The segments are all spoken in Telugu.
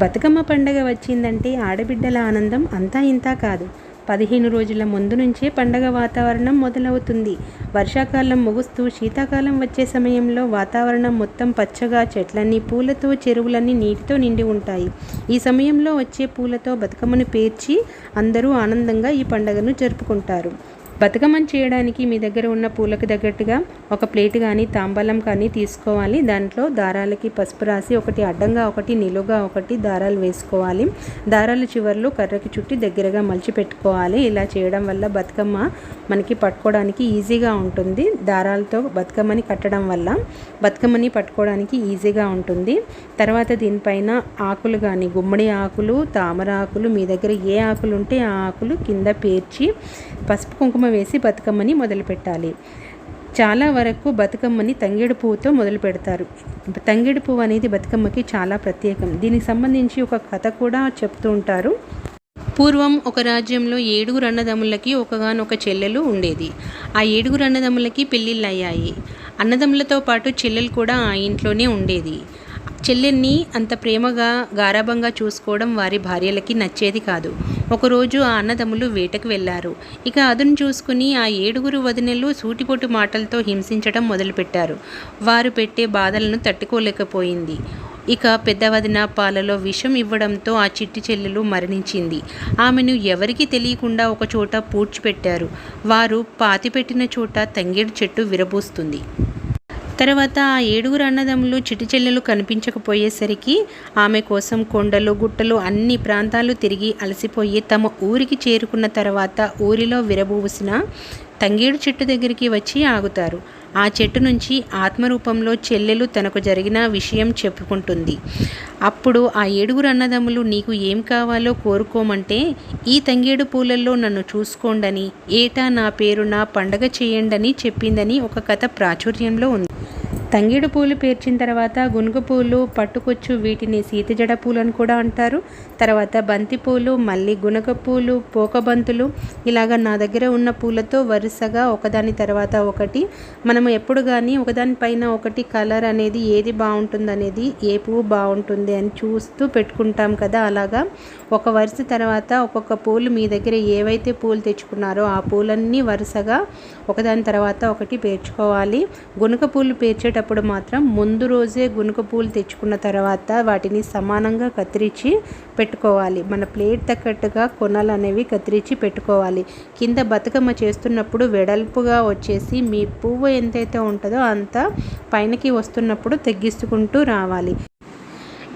బతుకమ్మ పండగ వచ్చిందంటే ఆడబిడ్డల ఆనందం అంతా ఇంతా కాదు. పదిహేను రోజుల ముందు నుంచే పండగ వాతావరణం మొదలవుతుంది. వర్షాకాలం ముగుస్తూ శీతాకాలం వచ్చే సమయంలో వాతావరణం మొత్తం పచ్చగా చెట్లన్నీ పూలతో చెరువులన్నీ నీటితో నిండి ఉంటాయి. ఈ సమయంలో వచ్చే పూలతో బతుకమ్మను పేర్చి అందరూ ఆనందంగా ఈ పండగను జరుపుకుంటారు. బతుకమ్మని చేయడానికి మీ దగ్గర ఉన్న పూలకు తగ్గట్టుగా ఒక ప్లేట్ కానీ తాంబలం కానీ తీసుకోవాలి. దాంట్లో దారాలకి పసుపు రాసి ఒకటి అడ్డంగా ఒకటి నిలువుగా ఒకటి దారాలు వేసుకోవాలి. దారాల చివర్లు కర్రకి చుట్టి దగ్గరగా మలిచి పెట్టుకోవాలి. ఇలా చేయడం వల్ల బతుకమ్మ మనకి పట్టుకోవడానికి ఈజీగా ఉంటుంది. దారాలతో బతుకమ్మని కట్టడం వల్ల బతుకమ్మని పట్టుకోవడానికి ఈజీగా ఉంటుంది. తర్వాత దీనిపైన ఆకులు కానీ గుమ్మడి ఆకులు తామర ఆకులు మీ దగ్గర ఏ ఆకులు ఉంటే ఆ ఆకులు కింద పేర్చి పసుపు కుంకుమ వేసి బతుకమ్మని మొదలుపెట్టాలి చాలా వరకు బతుకమ్మని తంగేడు పువ్వుతో మొదలు పెడతారు. తంగేడు పువ్వు అనేది బతుకమ్మకి చాలా ప్రత్యేకం. దీనికి సంబంధించి ఒక కథ కూడా చెప్తూ ఉంటారు. పూర్వం ఒక రాజ్యంలో ఏడుగురు అన్నదమ్ములకి ఒకగానొక చెల్లెలు ఉండేది. ఆ ఏడుగురు అన్నదమ్ములకి పెళ్ళిళ్ళు అయ్యాయి అన్నదమ్ములతో పాటు చెల్లెలు కూడా ఆ ఇంట్లోనే ఉండేది. చెల్లెల్ని అంత ప్రేమగా గారాభంగా చూసుకోవడం వారి భార్యలకి నచ్చేది కాదు. ఒకరోజు ఆ అన్నదమ్ములు వేటకు వెళ్ళారు ఇక అదును చూసుకుని ఆ ఏడుగురు వదినలు సూటిపోటు మాటలతో హింసించడం మొదలుపెట్టారు. వారు పెట్టే బాధలను తట్టుకోలేకపోయింది. ఇక పెద్ద వదిన పాలలో విషం ఇవ్వడంతో ఆ చిట్టి చెల్లెలు మరణించింది. ఆమెను ఎవరికీ తెలియకుండా ఒక చోట పూడ్చిపెట్టారు. వారు పాతిపెట్టిన చోట తంగేడు చెట్టు విరబూస్తుంది. తర్వాత ఆ ఏడుగురు అన్నదమ్ములు చిటి చెల్లెలు కనిపించకపోయేసరికి ఆమె కోసం కొండలు గుట్టలు అన్ని ప్రాంతాలు తిరిగి అలసిపోయి తమ ఊరికి చేరుకున్న తర్వాత ఊరిలో విరబూసిన తంగేడు చెట్టు దగ్గరికి వచ్చి ఆగుతారు. ఆ చెట్టు నుంచి ఆత్మరూపంలో చెల్లెలు తనకు జరిగిన విషయం చెప్పుకుంటుంది. అప్పుడు ఆ ఏడుగురు అన్నదమ్ములు నీకు ఏం కావాలో కోరుకోమంటే ఈ తంగేడు పూలల్లో నన్ను చూసుకోండని ఏటా నా పేరున పండగ చేయండని చెప్పిందని ఒక కథ ప్రాచుర్యంలో ఉంది. తంగిడు పూలు పేర్చిన తర్వాత గునుగు పూలు పట్టుకొచ్చు వీటిని సీతజడ పూలు అని కూడా అంటారు. తర్వాత బంతి పూలు మళ్ళీ గునగ పూలు పోకబంతులు ఇలాగ నా దగ్గర ఉన్న పూలతో వరుసగా ఒకదాని తర్వాత ఒకటి. మనము ఎప్పుడు కానీ ఒకదానిపైన ఒకటి కలర్ అనేది ఏది బాగుంటుంది అనేది ఏ పువ్వు బాగుంటుంది అని చూస్తూ పెట్టుకుంటాం కదా అలాగా. ఒక వరుస తర్వాత ఒక్కొక్క పూలు మీ దగ్గర ఏవైతే పూలు తెచ్చుకున్నారో ఆ పూలన్నీ వరుసగా ఒకదాని తర్వాత ఒకటి పేర్చుకోవాలి. గునుక పూలు పేర్చేటప్పుడు మాత్రం ముందు రోజే గునుక పూలు తెచ్చుకున్న తర్వాత వాటిని సమానంగా కత్తిరించి పెట్టుకోవాలి. మన ప్లేట్ తగ్గట్టుగా కొనలు అనేవి కత్తిరించి పెట్టుకోవాలి. కింద బతుకమ్మ చేస్తున్నప్పుడు వెడల్పుగా వచ్చేసి మీ పువ్వు ఎంతైతే ఉంటుందో అంత పైనకి వస్తున్నప్పుడు తగ్గిస్తుకుంటూ రావాలి.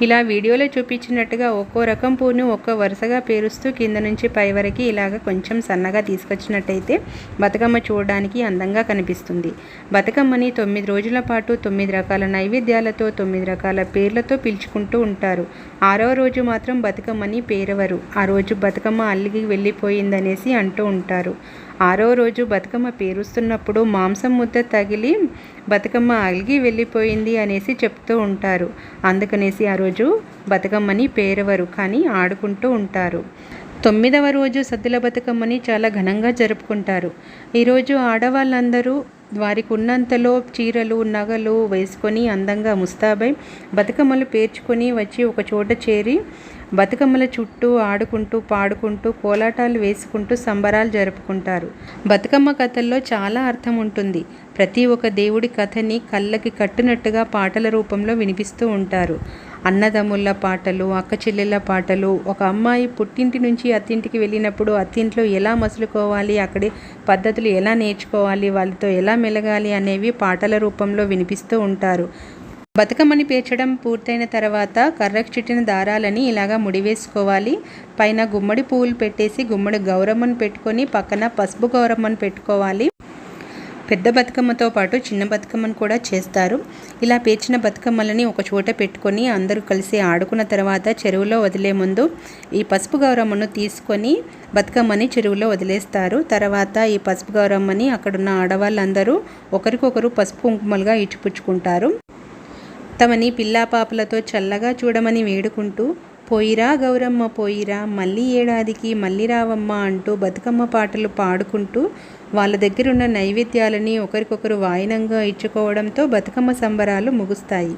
ఇలా వీడియోలో చూపించినట్టుగా ఒక్కో రకం పూను ఒక్కో వరుసగా పేరుస్తూ కింద నుంచి పై వరకు ఇలాగ కొంచెం సన్నగా తీసుకొచ్చినట్టయితే బతుకమ్మ చూడడానికి అందంగా కనిపిస్తుంది. బతుకమ్మని తొమ్మిది రోజుల పాటు తొమ్మిది రకాల నైవేద్యాలతో తొమ్మిది రకాల పేర్లతో పిలుచుకుంటూ ఉంటారు. ఆరో రోజు మాత్రం బతుకమ్మని పేరవరు. ఆ రోజు బతుకమ్మ అల్లిగి వెళ్ళిపోయిందనేసి అంటూ ఉంటారు. ఆరో రోజు బతుకమ్మ పేరుస్తున్నప్పుడు మాంసం ముద్ద తగిలి బతుకమ్మ అలిగి వెళ్ళిపోయింది అనేసి చెప్తూ ఉంటారు. అందుకనేసి ఆ రోజు బతుకమ్మని పేరవరు కానీ ఆడుకుంటూ ఉంటారు. తొమ్మిదవ రోజు సద్దుల బతుకమ్మని చాలా ఘనంగా జరుపుకుంటారు. ఈరోజు ఆడవాళ్ళందరూ వారికి ఉన్నంతలో చీరలు నగలు వేసుకొని అందంగా ముస్తాబై బతుకమ్మలు పేర్చుకొని వచ్చి ఒక చోట చేరి బతుకమ్మల చుట్టూ ఆడుకుంటూ పాడుకుంటూ కోలాటాలు వేసుకుంటూ సంబరాలు జరుపుకుంటారు. బతుకమ్మ కథల్లో చాలా అర్థం ఉంటుంది. ప్రతి ఒక్క దేవుడి కథని కళ్ళకి కట్టినట్టుగా పాటల రూపంలో వినిపిస్తూ ఉంటారు. అన్నదమ్ముళ్ళ పాటలు అక్క చెల్లెళ్ళ పాటలు. ఒక అమ్మాయి పుట్టింటి నుంచి అత్తింటికి వెళ్ళినప్పుడు అత్తింట్లో ఎలా మసులుకోవాలి అక్కడి పద్ధతులు ఎలా నేర్చుకోవాలి వాళ్ళతో ఎలా మెలగాలి అనేవి పాటల రూపంలో వినిపిస్తూ ఉంటారు. బతుకమ్మని పేర్చడం పూర్తయిన తర్వాత కర్రకు చుట్టిన దారాలని ఇలాగా ముడివేసుకోవాలి. పైన గుమ్మడి పువ్వులు పెట్టేసి గుమ్మడి గౌరమ్మను పెట్టుకొని పక్కన పసుపు గౌరమ్మను పెట్టుకోవాలి. పెద్ద బతుకమ్మతో పాటు చిన్న బతుకమ్మను కూడా చేస్తారు. ఇలా పేర్చిన బతుకమ్మలని ఒక చోట పెట్టుకొని అందరూ కలిసి ఆడుకున్న తర్వాత చెరువులో వదిలే ముందు ఈ పసుపు గౌరమ్మను తీసుకొని బతుకమ్మని చెరువులో వదిలేస్తారు. తర్వాత ఈ పసుపు గౌరమ్మని అక్కడున్న ఆడవాళ్ళందరూ ఒకరికొకరు పసుపు కుంకుమలుగా ఇచ్చిపుచ్చుకుంటారు. తమని పిల్లాపాపలతో చల్లగా చూడమని వేడుకుంటూ పోయిరా గౌరమ్మ పోయిరా. మళ్ళీ ఏడాదికి మళ్ళీ రావమ్మ అంటూ బతుకమ్మ పాటలు పాడుకుంటూ వాళ్ళ దగ్గరున్న నైవేద్యాలని ఒకరికొకరు వాయినంగా ఇచ్చుకోవడంతో బతుకమ్మ సంబరాలు ముగుస్తాయి.